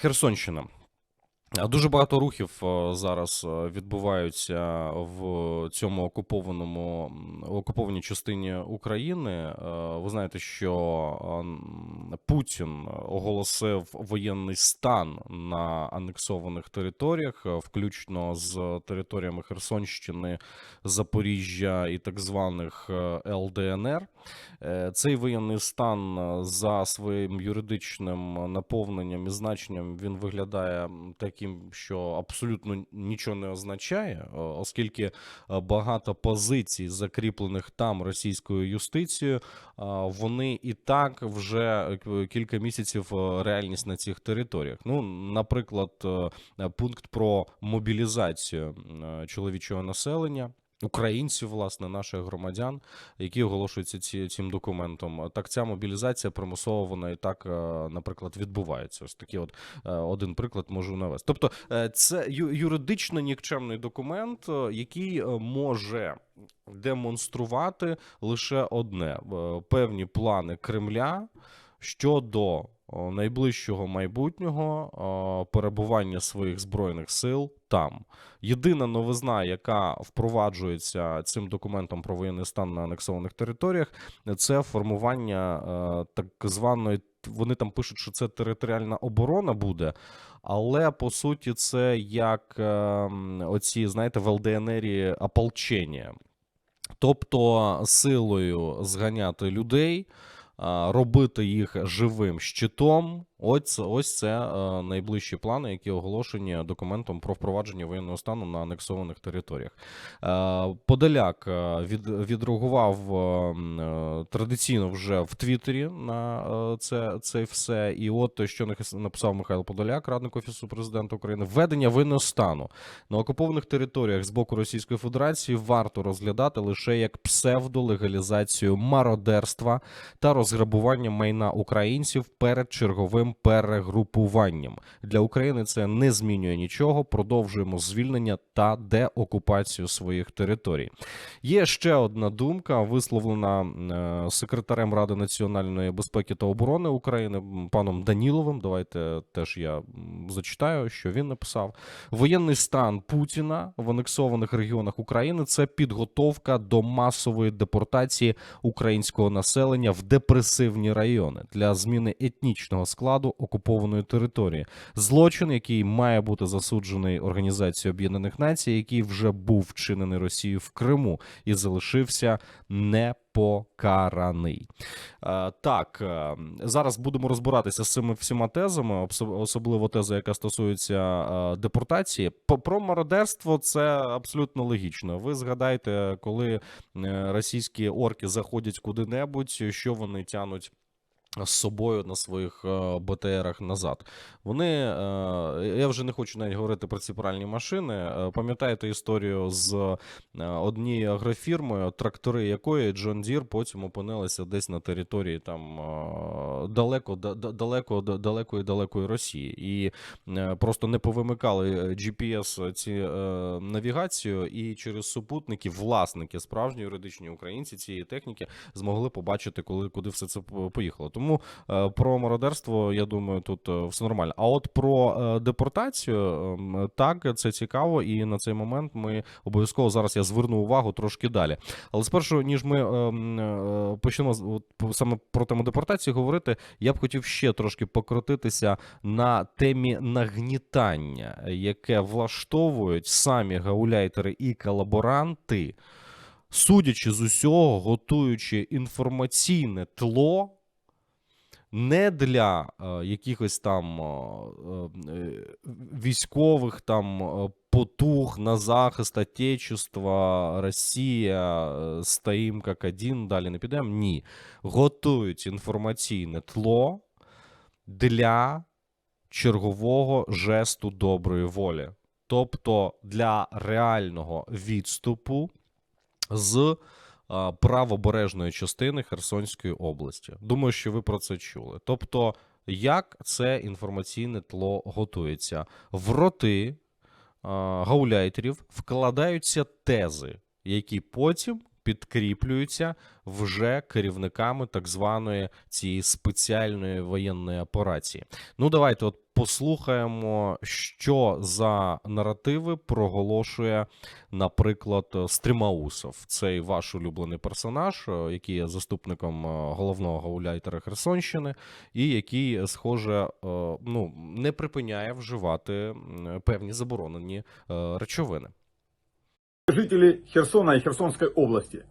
Херсонщина. Дуже багато рухів е, зараз е, відбуваються в цьому окупованому окупованій частині України. Е, Ви знаєте, що Путін оголосив воєнний стан на анексованих територіях, включно з територіями Херсонщини, Запоріжжя і так званих ЛДНР. Цей воєнний стан за своїм юридичним наповненням і значенням він виглядає м, таким, що абсолютно нічого не означає, оскільки е, багато позицій, закріплених там російською юстицією, вони і так вже е, кілька місяців е, реальність на цих територіях. Ну, наприклад, е, е, пункт про мобілізацію е, чоловічого населення. Українців, власне, наших громадян, які оголошуються ці, цим документом. Так ця мобілізація примусова вона і так, е, наприклад, відбувається. Ось такий от е, один приклад можу навести. Тобто, е, це юридично нікчемний документ, який може демонструвати лише одне: певні плани Кремля щодо найближчого майбутнього перебування своїх збройних сил там. Єдина новизна, яка впроваджується цим документом про воєнний стан на анексованих територіях, це формування е, так званої. Вони там пишуть, що це територіальна оборона буде, але по суті, це як е, оці, знаєте, в ЛДНРі ополчення. Тобто силою зганяти людей, робити їх живим щитом. Ось ось це е, найближчі плани, які оголошені документом про впровадження воєнного стану на анексованих територіях. Е, Подоляк е, від, відреагував е, е, традиційно вже в Твіттері на е, це, це все. І от що написав Михайло Подоляк, радник офісу президента України: введення воєнного стану на окупованих територіях з боку Російської Федерації варто розглядати лише як псевдолегалізацію мародерства та розграбування майна українців перед черговим перегрупуванням. Для України це не змінює нічого. Продовжуємо звільнення та деокупацію своїх територій. Є ще одна думка, висловлена е, секретарем Ради національної безпеки та оборони України паном Даніловим. Давайте теж я зачитаю, що він написав. Воєнний стан Путіна в анексованих регіонах України це підготовка до масової депортації українського населення в депресивні райони для зміни етнічного складу окупованої території. Злочин, який має бути засуджений Організацією Об'єднаних Націй, який вже був вчинений Росією в Криму і залишився непокараний. Е, Так, е, зараз будемо розбиратися з цими всіма тезами, особливо теза, яка стосується е, депортації. Про мародерство це абсолютно логічно. Ви згадайте, коли російські орки заходять куди-небудь, що вони тянуть. З собою на своїх е, БТРах назад. Вони, е, я вже не хочу навіть говорити про ці пральні машини. Е, Пам'ятаєте історію з однією агрофірмою, трактори якої Джон Дір потім опинилися десь на території там далеко, да- да- далеко, да- далекої, далекої Росії, і просто не повимикали GPS ці навігацію, і через супутники власники, справжні юридичні українці цієї техніки змогли побачити, коли куди все це поїхало. Тому е, про мародерство, я думаю, тут е, все нормально. А от про е, депортацію, ем, так, це цікаво, і на цей момент ми обов'язково зараз я зверну увагу трошки далі. Але спершу, ніж ми ем, почнемо саме про тему депортації говорити, я б хотів ще трошки покрутитися на темі нагнітання, яке влаштовують самі гауляйтери і колаборанти, судячи з усього, готуючи інформаційне тло не для е, якихось там е, е, військових там потуг на захист Отечества, Росія, стоїм як один, далі не підемо. Ні. Готують інформаційне тло для чергового жесту доброї волі. Тобто для реального відступу з правобережної частини Херсонської області. Думаю, що ви про це чули. Тобто, як це інформаційне тло готується? В роти гауляйтерів вкладаються тези, які потім підкріплюються вже керівниками так званої цієї спеціальної воєнної операції. Ну, давайте от послухаємо, що за наративи проголошує, наприклад, Стрімаусов. Цей ваш улюблений персонаж, е, який є заступником е, головного гауляйтера Херсонщини, і який, схоже, е, ну не припиняє вживати певні заборонені речовини. Жители Херсона и Херсонской области.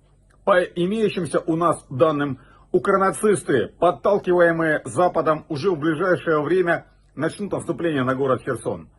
По имеющимся у нас данным, укронацисты, подталкиваемые Западом, уже в ближайшее время начнут наступление на город Херсон.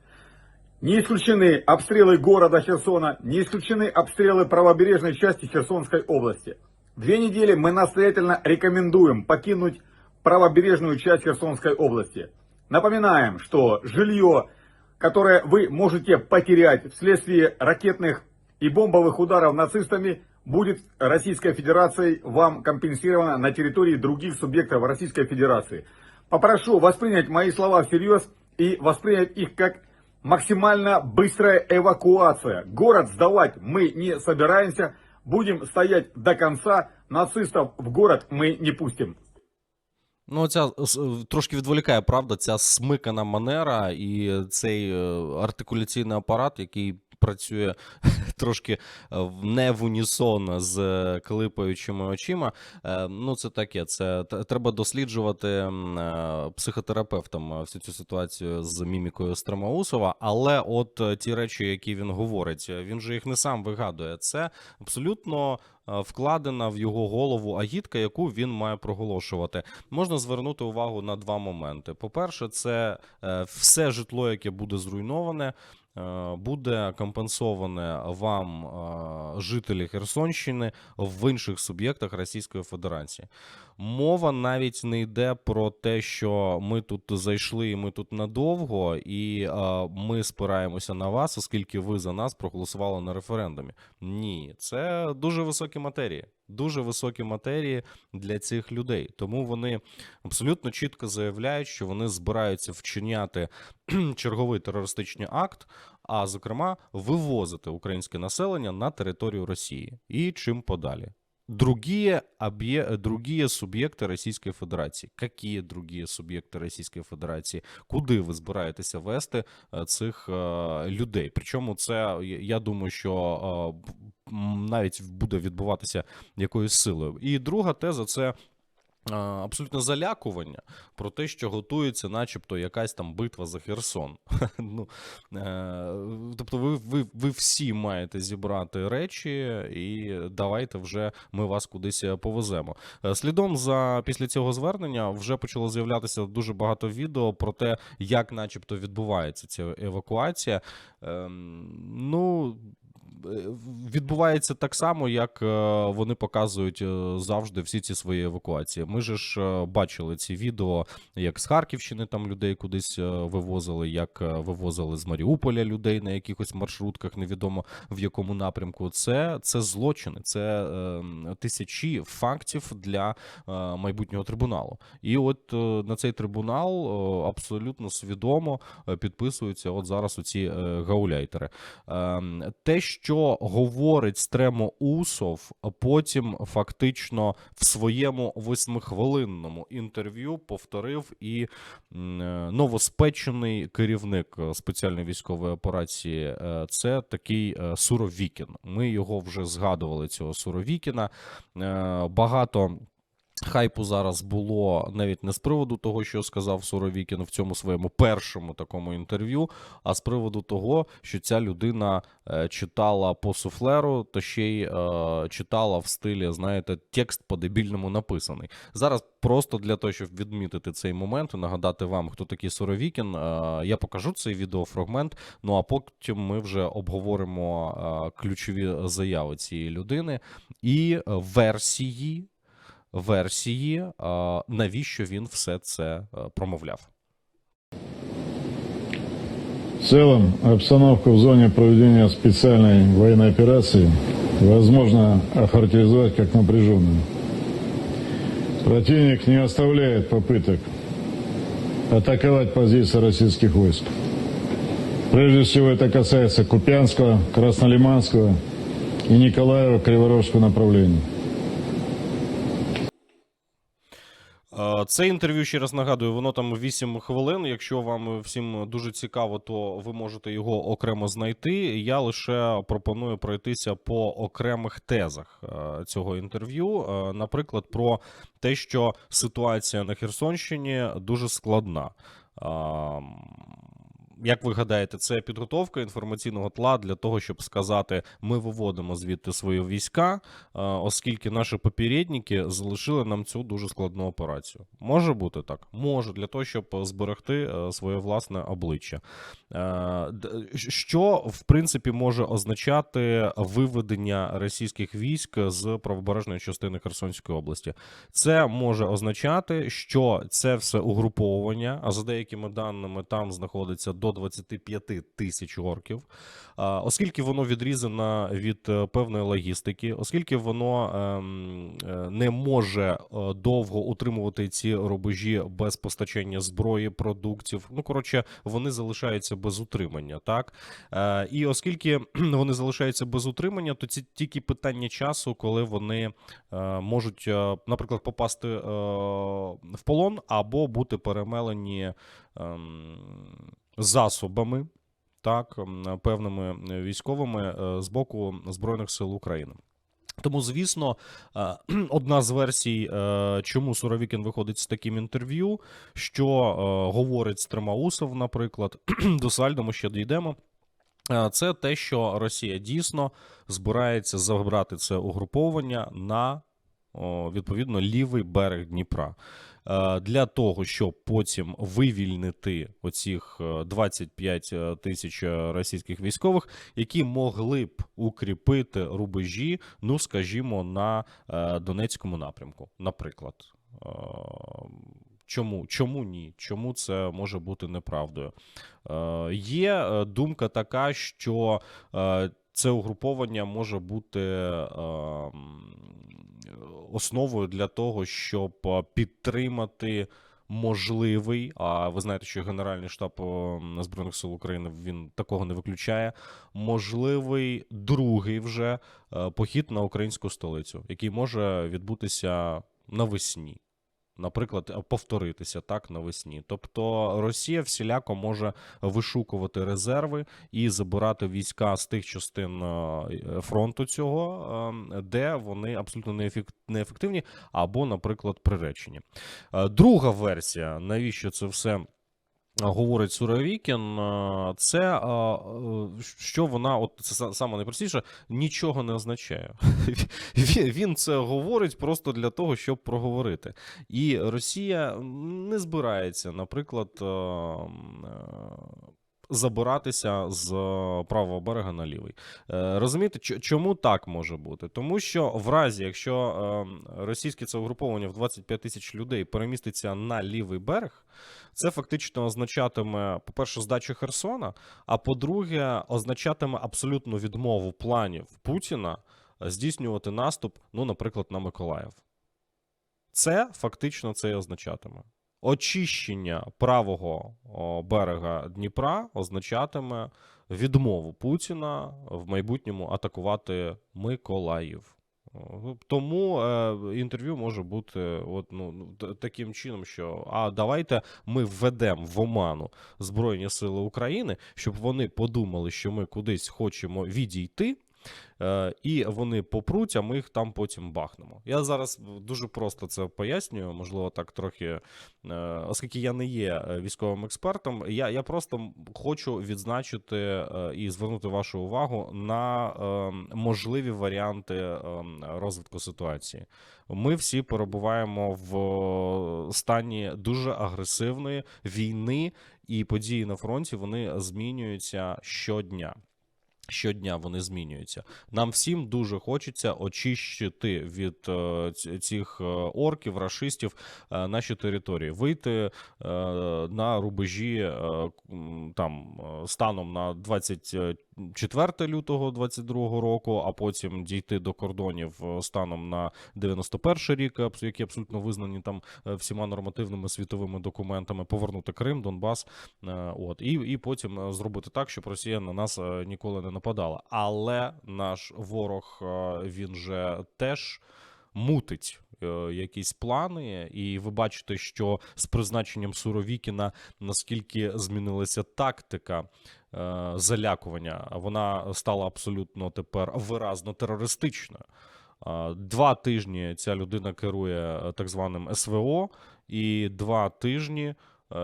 Не исключены обстрелы города Херсона, не исключены обстрелы правобережной части Херсонской области. Две недели мы настоятельно рекомендуем покинуть правобережную часть Херсонской области. Напоминаем, что жилье, которое вы можете потерять вследствие ракетных и бомбовых ударов нацистами, будет Российской Федерацией вам компенсировано на территории других субъектов Российской Федерации. Попрошу воспринять мои слова всерьез и воспринять их как максимально быстрая эвакуация. Город сдавать мы не собираемся, будем стоять до конца, нацистов в город мы не пустим. Ну, ця трошки відволікає, правда, ця смикана манера і цей е, артикуляційний апарат, який працює трошки е, не в унісон з е, клипаючими очима. Е, Ну, це таке. Це треба досліджувати психотерапевтам всю цю ситуацію з мімікою Стромаусова. Але от ті речі, які він говорить, він же їх не сам вигадує. Це абсолютно вкладена в його голову агітка, яку він має проголошувати. Можна звернути увагу на два моменти. По-перше, це е, все житло, яке буде зруйноване. Е, Буде компенсоване вам е, жителі Херсонщини в інших суб'єктах Російської Федерації. Мова навіть не йде про те, що ми тут зайшли і ми тут надовго, і е, ми спираємося на вас, оскільки ви за нас проголосували на референдумі. Ні, це дуже високі матерії. Дуже високі матерії для цих людей. Тому вони абсолютно чітко заявляють, що вони збираються вчиняти черговий терористичний акт, а зокрема вивозити українське населення на територію Росії і чим подалі. Другие, объ... другие суб'єкти Російської Федерації. Які другие суб'єкти Російської Федерації? Куди ви збираєтеся вести е, цих е, людей? Причому це я- думаю, що навіть буде відбуватися якоюсь силою. І друга теза це. Е, Абсолютно залякування про те, що готується, начебто, якась там битва за Херсон. ну, е, тобто, ви, ви, ви всі маєте зібрати речі, і давайте вже ми вас кудись е, повеземо. Слідом за після цього звернення вже почало з'являтися дуже багато відео про те, як, начебто, відбувається ця евакуація. Ем, ну. Відбувається так само, як е, вони показують е, завжди всі ці свої евакуації. Ми ж е, бачили ці відео, як з Харківщини там людей кудись вивозили, як вивозили з Маріуполя людей на якихось маршрутках, невідомо в якому напрямку. Це, це злочини, це тисячі фактів для майбутнього трибуналу. І от на цей трибунал абсолютно свідомо підписуються от зараз оці е, гауляйтери. Ем, Те, що говорить Стремо Усов, потім фактично в своєму восьмихвилинному інтерв'ю повторив і е, новоспечений керівник спеціальної військової операції. е, Це такий е, Суровікін. Ми його вже згадували. Цього Суровікіна. Багато. Хайпу зараз було навіть не з приводу того, що сказав Суровікін в цьому своєму першому такому інтерв'ю, а з приводу того, що ця людина е, читала по суфлеру, та ще й е, читала в стилі, знаєте, текст по-дебільному написаний. Зараз просто для того, щоб відмітити цей момент і нагадати вам, хто такий Суровікін, е, я покажу цей відеофрагмент. Ну а потім ми вже обговоримо ключові заяви цієї людини і версії версії, навіщо він все це е, промовляв. В целом, обстановку в зоне проведения специальной военной операции возможно охарактеризовать как напряженную. Противник не оставляет попыток атаковать позиции российских войск. Прежде всего это касается Купянского, Краснолиманского и Николаево-Криворожского направлений. Е, Це інтерв'ю, ще раз нагадую, воно там 8 хвилин. Якщо вам всім дуже цікаво, то ви можете його окремо знайти. Я лише пропоную пройтися по окремих тезах е, цього інтерв'ю. Е, Наприклад, про те, що ситуація на Херсонщині дуже складна. Як ви гадаєте, це підготовка інформаційного тла для того, щоб сказати, ми виводимо звідти свої війська, е, оскільки наші попередники залишили нам цю дуже складну операцію. Може бути так? Може, для того, щоб зберегти е, своє власне обличчя. Е, Що в принципі може означати виведення російських військ з правобережної частини Херсонської області? Це може означати, що це все угруповування, а за деякими даними там знаходиться до 25 тисяч орків. Оскільки воно відрізано від е, певної логістики, оскільки воно ем, е, не може е, довго утримувати ці рубежі без постачання зброї, продуктів. Ну коротше, вони залишаються без утримання, так і оскільки вони залишаються без утримання, то це тільки питання часу, коли вони можуть, наприклад, попасти в полон або бути перемелені ем, засобами, так, певними військовими е, з боку Збройних сил України. Тому, звісно, е, одна з версій, е, чому Суровікін виходить з таким інтерв'ю, що говорить Стримаусов, наприклад, до Сальдо ми ще дійдемо. Це те, що Росія дійсно збирається забрати це угруповання на відповідно лівий берег Дніпра. Е, Для того, щоб потім вивільнити оцих е, 25 тисяч е, російських військових, які могли б укріпити рубежі, ну скажімо, на е, Донецькому напрямку, наприклад. Е, Чому? Чому ні? Чому це може бути неправдою? Е, є е, думка така, що е, це угруповання може бути е, м, основою для того, щоб підтримати можливий. А ви знаєте, що Генеральний штаб Збройних сил України він такого не виключає. Можливий другий вже е, похід на українську столицю, який може відбутися навесні наприклад, повторитися так навесні. Тобто Росія всіляко може вишукувати резерви і забирати війська з тих частин е, фронту цього, е, де вони абсолютно неефективні, або, наприклад, приречені. Е, Друга версія, навіщо це все? Говорить Суровікін, е, це е, е, що вона, от це саме найпростіше, нічого не означає. Він, це говорить просто для того, щоб проговорити. І Росія не збирається, наприклад, забиратися з правого берега на лівий. Е, Розумієте, чому так може бути? Тому що в разі, якщо е, російське це угруповання в 25 тисяч людей переміститься на лівий берег, це фактично означатиме, по-перше, здачу Херсона, а по-друге, означатиме абсолютну відмову планів Путіна е, здійснювати наступ, ну, наприклад, на Миколаїв. Це фактично це і означатиме. Очищення правого берега Дніпра означатиме відмову Путіна в майбутньому атакувати Миколаїв. Тому е, інтерв'ю може бути от, ну, ну, таким чином, що а давайте ми введемо в оману Збройні Сили України, щоб вони подумали, що ми кудись хочемо відійти. Е, і вони попруть, а ми їх там потім бахнемо. Я зараз дуже просто це пояснюю, можливо, так трохи, е, оскільки я не є е, військовим експертом, я, я просто хочу відзначити і звернути вашу увагу на е, можливі варіанти е, розвитку ситуації. Ми всі перебуваємо в стані дуже агресивної війни, і події на фронті вони змінюються щодня. Щодня вони змінюються. Нам всім дуже хочеться очищити від е, цих е, орків, рашистів е, наші території, вийти е, на рубежі е, там е, станом на 4 лютого 22 року, а потім дійти до кордонів е, станом на 91 рік, які абсолютно визнані там е, всіма нормативними світовими документами, повернути Крим, Донбас, е, от і, і потім е, зробити так, щоб Росія на нас е, ніколи не нападала. Але наш ворог е, він же теж мутить. е, Якісь плани, і ви бачите, що з призначенням Суровікіна наскільки змінилася тактика е, залякування, вона стала абсолютно тепер виразно терористичною. Е, Два тижні ця людина керує так званим СВО, і два тижні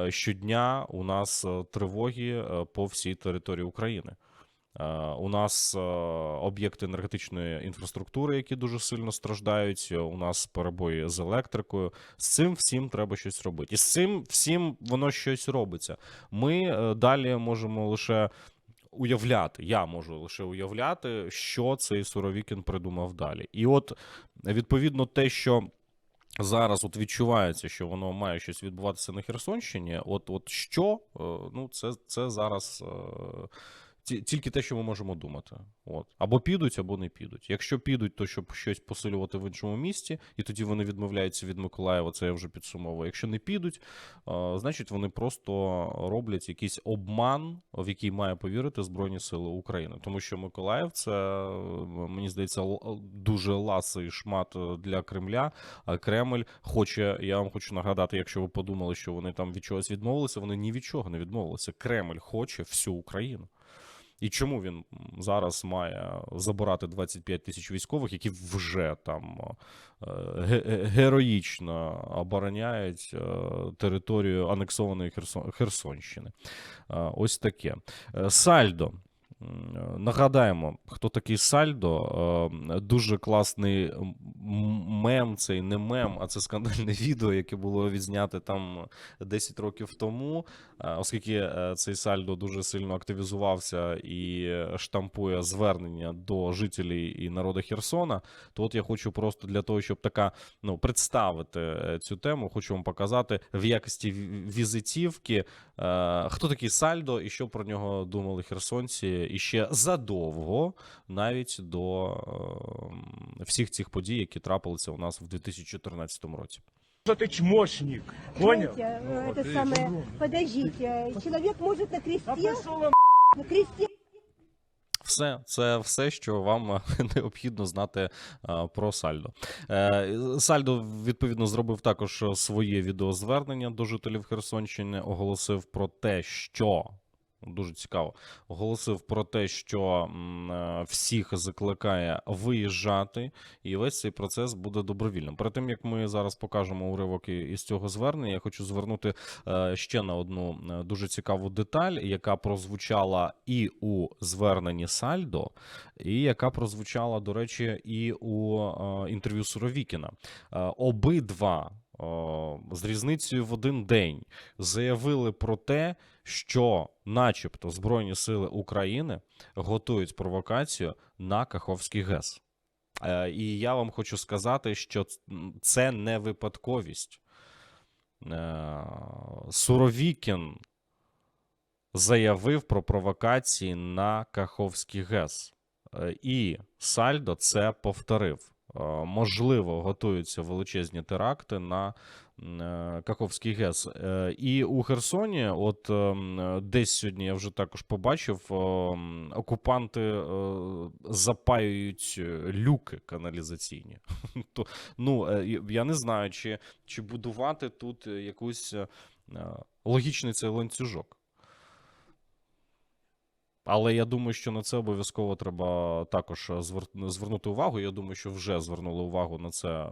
щодня у нас тривоги по всій території України. Е, У нас е, об'єкти енергетичної інфраструктури, які дуже сильно страждають. е, У нас перебої з електрикою. З цим всім треба щось робити. І з цим всім воно щось робиться. Ми далі можемо лише уявляти. Я можу лише уявляти, що цей Суровікін придумав далі. І от відповідно те, що. Зараз от відчувається, що воно має щось відбуватися на Херсонщині. От, от що, ну це, це зараз тільки те, що ми можемо думати. От. Або підуть, або не підуть. Якщо підуть, то щоб щось посилювати в іншому місті, і тоді вони відмовляються від Миколаєва, це я вже підсумовую. Якщо не підуть, е, значить вони просто роблять якийсь обман, в який має повірити Збройні Сили України. Тому що Миколаїв це, мені здається, дуже ласий шмат для Кремля. А Кремль хоче, я вам хочу нагадати, якщо ви подумали, що вони там від чогось відмовилися, вони ні від чого не відмовилися. Кремль хоче всю Україну. І чому він зараз має забирати 25 тисяч військових, які вже там е, ге- героїчно обороняють е, територію анексованої Херсон, Херсонщини? Е, Ось таке. Е, Сальдо. Е, Нагадаємо, хто такий Сальдо. Е, Дуже класний мем, цей не мем, а це скандальне відео, яке було відзняте там 10 років тому. Е, Оскільки цей Сальдо дуже сильно активізувався і штампує звернення до жителів і народу Херсона, то от я хочу просто для того, щоб така ну представити цю тему, хочу вам показати в якості візитівки, хто такий Сальдо і що про нього думали херсонці і ще задовго, навіть до е, всіх цих подій, які трапилися у нас в 2014 році. что ты чмошник. Понял? Знаете, э, это самое, подождите, человек может на А кресте, пошел он на кресте Все, це все, що вам е, необхідно знати е, про Сальдо. Е, Сальдо відповідно зробив також своє відеозвернення до жителів Херсонщини, оголосив про те, що. Дуже цікаво. Оголосив про те, що е, всіх закликає виїжджати, і весь цей процес буде добровільним. Перед тим як ми зараз покажемо уривок із цього звернення, я хочу звернути е, ще на одну е, дуже цікаву деталь, яка прозвучала і у зверненні Сальдо, і яка прозвучала, до речі, і у інтерв'ю Суровікіна. Обидва з різницею в один день заявили про те, що, начебто, Збройні сили України готують провокацію на Каховський ГЕС. Е, І я вам хочу сказати, що це не випадковість. Е, Суровікін заявив про провокації на Каховський ГЕС. Е, І Сальдо це повторив. Можливо, готуються величезні теракти на е, ГЕС. Е, І у Херсоні, от ем, е, десь сьогодні я вже також побачив, ем, окупанти запаюють люки каналізаційні. То, ну, я- не знаю, чи, чи будувати тут якусь логічний цей ланцюжок. Але я думаю, що на це обов'язково треба також звернути увагу. Я думаю, що вже звернули увагу на це е,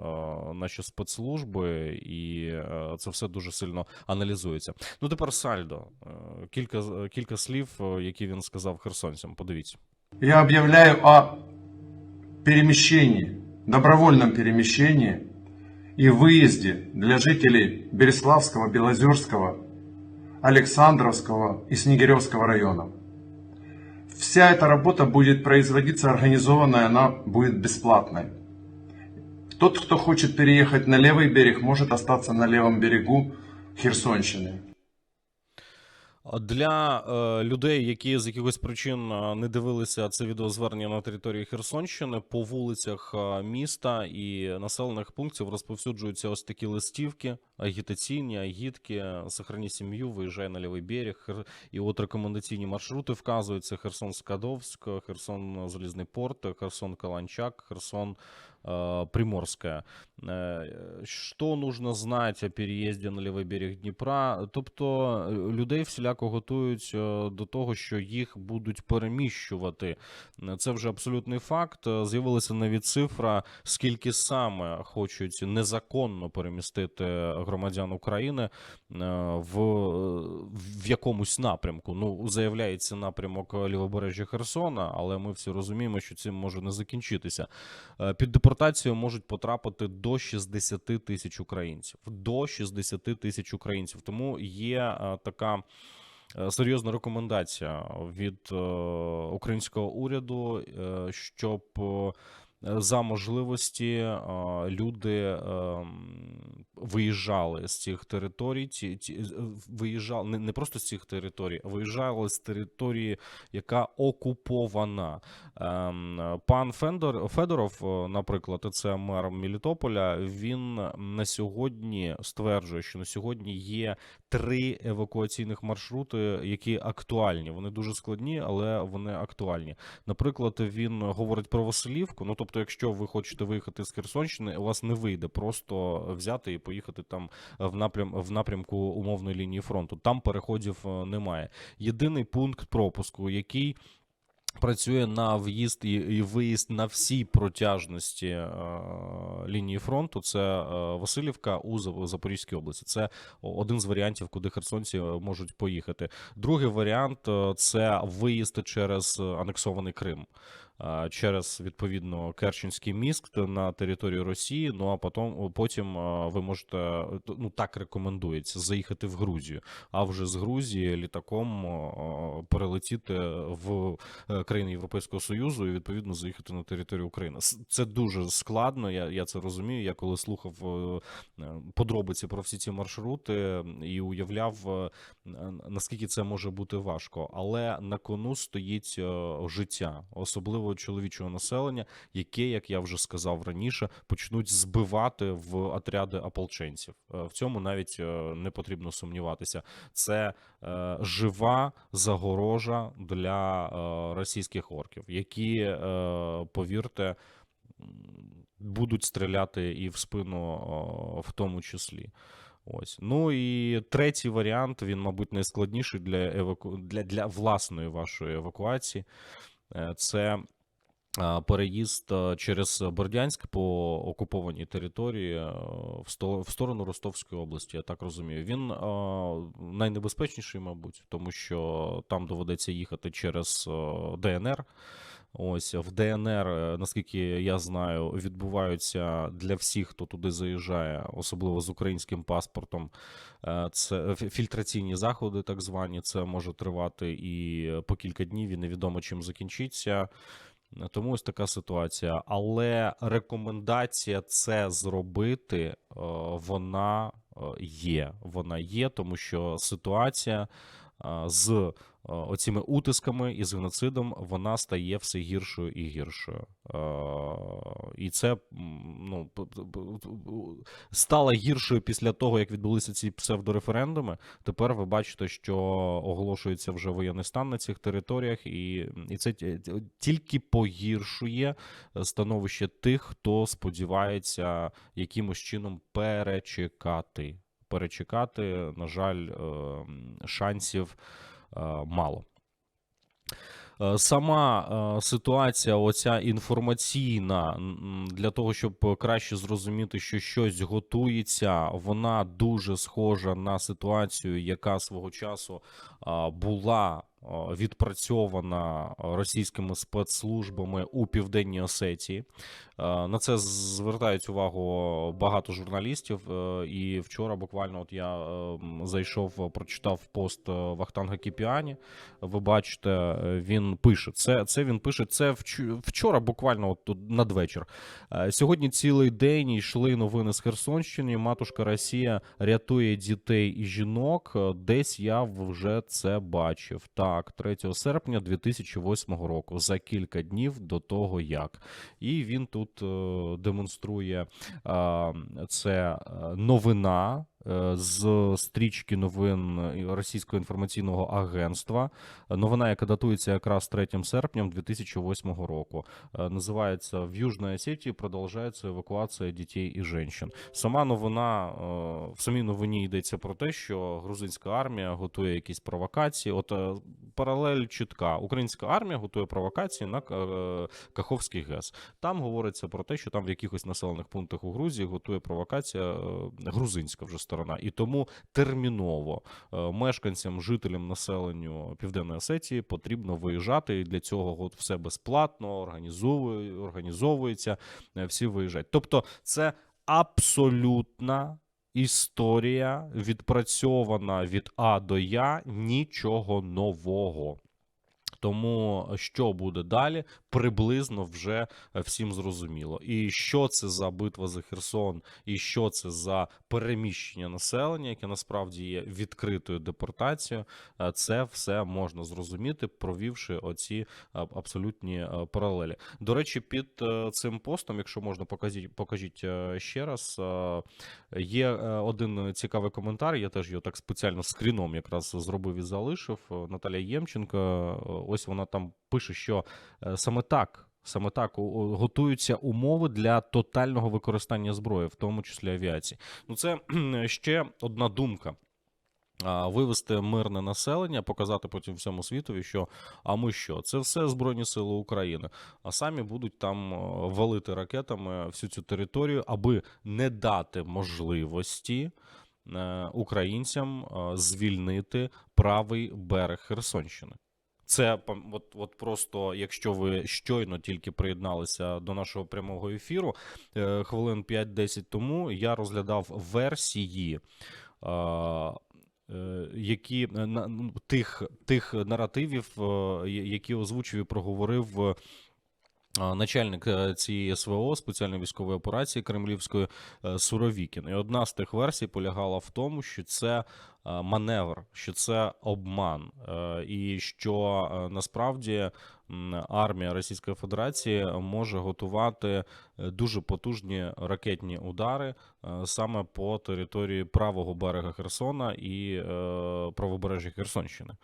наші спецслужби, і е, це все дуже сильно аналізується. Ну тепер Сальдо. Е, Кілька, кілька слів, які він сказав херсонцям. Подивіться. Я объявляю о перемещении, добровольном перемещении и выезде для жителей Береславского, Белозерского, Александровского и Снегиревского районов. Вся эта работа будет производиться организованная, она будет бесплатной. Тот, кто хочет переехать на левый берег, может остаться на левом берегу Херсонщины. Для е, людей, які з якихось причин е, не дивилися це відеозвернення на території Херсонщини, по вулицях е, міста і населених пунктів розповсюджуються ось такі листівки агітаційні, агітки, сохрані сім'ю, виїжджай на лівий берег. І от рекомендаційні маршрути вказуються: Херсон Скадовськ, Херсон Залізний порт, Херсон Каланчак, Херсон Приморская. Э, Що нужно знати о переїзді на лівий берег Дніпра? Тобто е, людей всіляко готують е, до того, що їх будуть переміщувати. Е, Це вже абсолютний факт. Е, З'явилася навіть цифра, скільки саме хочуть незаконно перемістити громадян України е, в, в якомусь напрямку. Ну, заявляється напрямок лівобережжя Херсона, але ми всі розуміємо, що цим може не закінчитися. Е, Під депортацію можуть потрапити до 60 тисяч українців. До 60 тисяч українців. Тому є е, така. е, Серйозна рекомендація від е, українського уряду, щоб за можливості е, люди е, виїжджали з цих територій, ті, ті, е, виїжджали не, не просто з цих територій, а виїжджали з території, яка окупована. Ем, Пан Фендор, Федоров, е, наприклад, це мер Мелітополя, він на сьогодні стверджує, що на сьогодні є три евакуаційних маршрути, які актуальні. Вони дуже складні, але вони актуальні. Наприклад, він говорить про Василівку. Ну тобто, якщо ви хочете виїхати з Херсонщини, у вас не вийде просто взяти і поїхати там в напрям в напрямку умовної лінії фронту. Там переходів е, немає. Єдиний пункт пропуску, який працює на в'їзд і, виїзд на всій протяжності е, лінії фронту. Це е, Васильівка у Запорізькій області. Це один з варіантів, куди херсонці е, можуть поїхати. Другий варіант це виїзд через анексований Крим. Через відповідно Керченський міст на територію Росії. Ну а потім потім ви можете ну так рекомендується заїхати в Грузію, а вже з Грузії літаком перелетіти в е, країни Європейського Союзу і відповідно заїхати на територію України. Це дуже складно. Я, я це розумію. Я коли слухав е, е, подробиці про всі ці маршрути і уявляв, наскільки це може бути важко. Але на кону стоїть життя, особливо чоловічого населення, яке, як я вже сказав раніше, почнуть збивати в отряди ополченців. Е, В цьому навіть е, не потрібно сумніватися. Це е, жива загорожа для е, російських орків, які, е, повірте, будуть стріляти і в спину, о, в тому числі. Ось. Ну і третій варіант, він, мабуть, найскладніший для, еваку... для, для власної вашої евакуації. Е, Це переїзд через Бердянськ по окупованій території е, в сто- в сторону Ростовської області, я так розумію. Він найнебезпечніший, мабуть, тому що там доведеться їхати через е, ДНР. Ось в ДНР, е, наскільки я знаю, відбуваються для всіх, хто туди заїжджає, особливо з українським паспортом. Це фільтраційні заходи, так звані. Це може тривати і по кілька днів, і невідомо чим закінчиться. Тому ось така ситуація. Але рекомендація це зробити, е, вона е, є. Вона є, тому що ситуація е, з оціми утисками і з геноцидом вона стає все гіршою і гіршою. Е, І це ну, стало гіршою після того, як відбулися ці псевдореферендуми. Тепер ви бачите, що оголошується вже воєнний стан на цих територіях, і, і це ті- ті- тільки погіршує е, становище тих, хто сподівається якимось чином перечекати. Перечекати, на жаль, е, шансів е, мало. Е, Сама е, ситуація, оця інформаційна, для того, щоб краще зрозуміти, що щось готується, вона дуже схожа на ситуацію, яка свого часу була відпрацьована російськими спецслужбами у південній Осетії. Е, На це звертають увагу багато журналістів. е, І вчора буквально от я е, зайшов, прочитав пост е, Вахтанга Кіпіані. Ви бачите, е, він пише це. Це він пише це вчора, буквально от тут надвечір. Е, Сьогодні цілий день йшли новини з Херсонщини. Матушка Росія рятує дітей і жінок. Е, Десь я вже це бачив. Так, 3 серпня 2008 року, за кілька днів до того як. І він тут е, демонструє це е, новина. Е, З стрічки новин Російського інформаційного агентства. Новина, яка датується якраз 3 серпня 2008 року. Е, Називається В Южній Осетії продовжується евакуація дітей і жінок. Сама новина е, в самій новині йдеться про те, що грузинська армія готує якісь провокації. От паралель чітка. Українська армія готує провокації на Каховський ГЕС. Там говориться про те, що там в якихось населених пунктах у Грузії готує провокація грузинська вже сторона, і тому терміново е, мешканцям, жителям населенню Південної Осетії потрібно виїжджати. І для цього от все безплатно організовує, організовується, е, всі виїжджають. Тобто, це абсолютна. Історія відпрацьована від А до Я, нічого нового. Тому що буде далі, приблизно вже е, всім зрозуміло. І що це за битва за Херсон, і що це за переміщення населення, яке насправді є відкритою депортацією. е, Це все можна зрозуміти, провівши оці е, абсолютні е, паралелі. До речі, під е, цим постом, якщо можна, покажіть, покажіть е, ще раз. е, Є е, один цікавий коментар. Я теж його так спеціально скріном якраз зробив і залишив. Е, Наталя Ємченко. Ось вона там пише, що е, саме так. Саме так готуються умови для тотального використання зброї, в тому числі авіації. Ну це ще одна думка. Вивести мирне населення, показати потім всьому світові, що а ми що? Це все Збройні Сили України. А самі будуть там валити ракетами всю цю територію, аби не дати можливості е, українцям е, звільнити правий берег Херсонщини. Це от, от просто, якщо ви щойно тільки приєдналися до нашого прямого ефіру, е, хвилин 5-10 тому я розглядав версії. е, Які е, на- ну, тих, тих наративів, які озвучив і проговорив начальник е, цієї СВО спеціальної військової операції Кремлівської е, Суровікін. І одна з тих версій полягала в тому, що це е, маневр, що це обман, і що насправді армія Російської Федерації може готувати дуже потужні ракетні удари саме по території правого берега Херсона і правобережжя Херсонщини.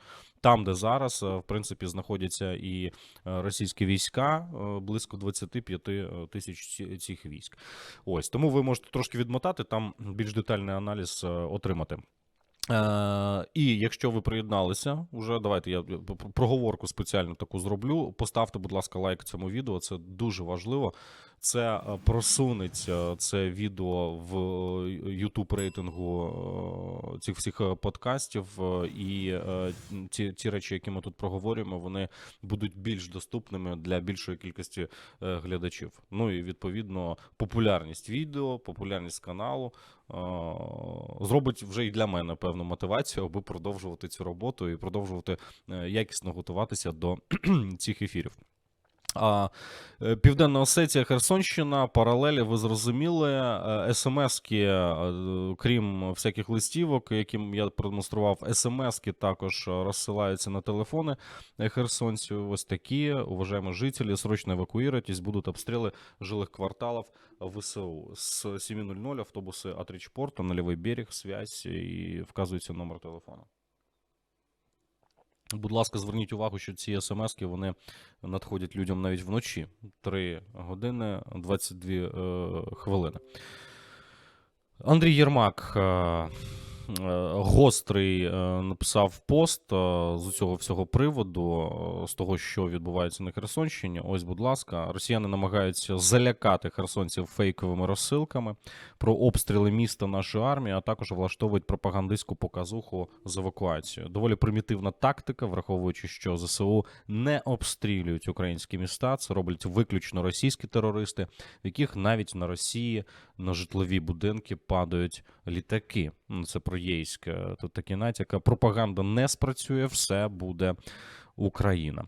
Там, де зараз, е, в принципі, знаходяться і е, російські війська, е, близько 25 е, тисяч цих військ. Ось тому ви можете трошки відмотати, там більш детальний аналіз отримати. Е, і якщо ви приєдналися, уже давайте я проговорку спеціально таку зроблю. Поставте, будь ласка, лайк цьому відео. Це дуже важливо. Це е, просунеться це відео в YouTube рейтингу е, цих всіх е, подкастів. е, І е, ті, ті речі, які ми тут проговорюємо, вони будуть більш доступними для більшої кількості е, глядачів. Ну і відповідно популярність відео, популярність каналу е, зробить вже і для мене певну мотивацію, аби продовжувати цю роботу і продовжувати е, якісно готуватися до цих ефірів. А е, Південна Осетія, Херсонщина, паралелі, ви зрозуміли. Е, СМСки, е, крім всяких листівок, яким я продемонстрував, СМСки також розсилаються на телефони херсонців. Ось такі, уважаємо жителі, срочно евакуируйтесь, будуть обстріли жилих кварталів ВСУ. З 7.00 автобуси от Річпорту на лівий берег, связь і вказується номер телефону. Будь ласка, зверніть увагу, що ці смски вони надходять людям навіть вночі 3 години 22 е, хвилини. Андрій Єрмак. Е, гострий е, написав пост е, з цього всього приводу, з того, що відбувається на Херсонщині. Ось, будь ласка, росіяни намагаються залякати херсонців фейковими розсилками про обстріли міста нашої армії, а також влаштовують пропагандистську показуху з евакуацією. Доволі примітивна тактика, враховуючи, що ЗСУ не обстрілюють українські міста. Це роблять виключно російські терористи, в яких навіть на Росії на житлові будинки падають літаки. Ну, Це про Єйськ. Тут такі натяка. Пропаганда не спрацює, все буде Україна.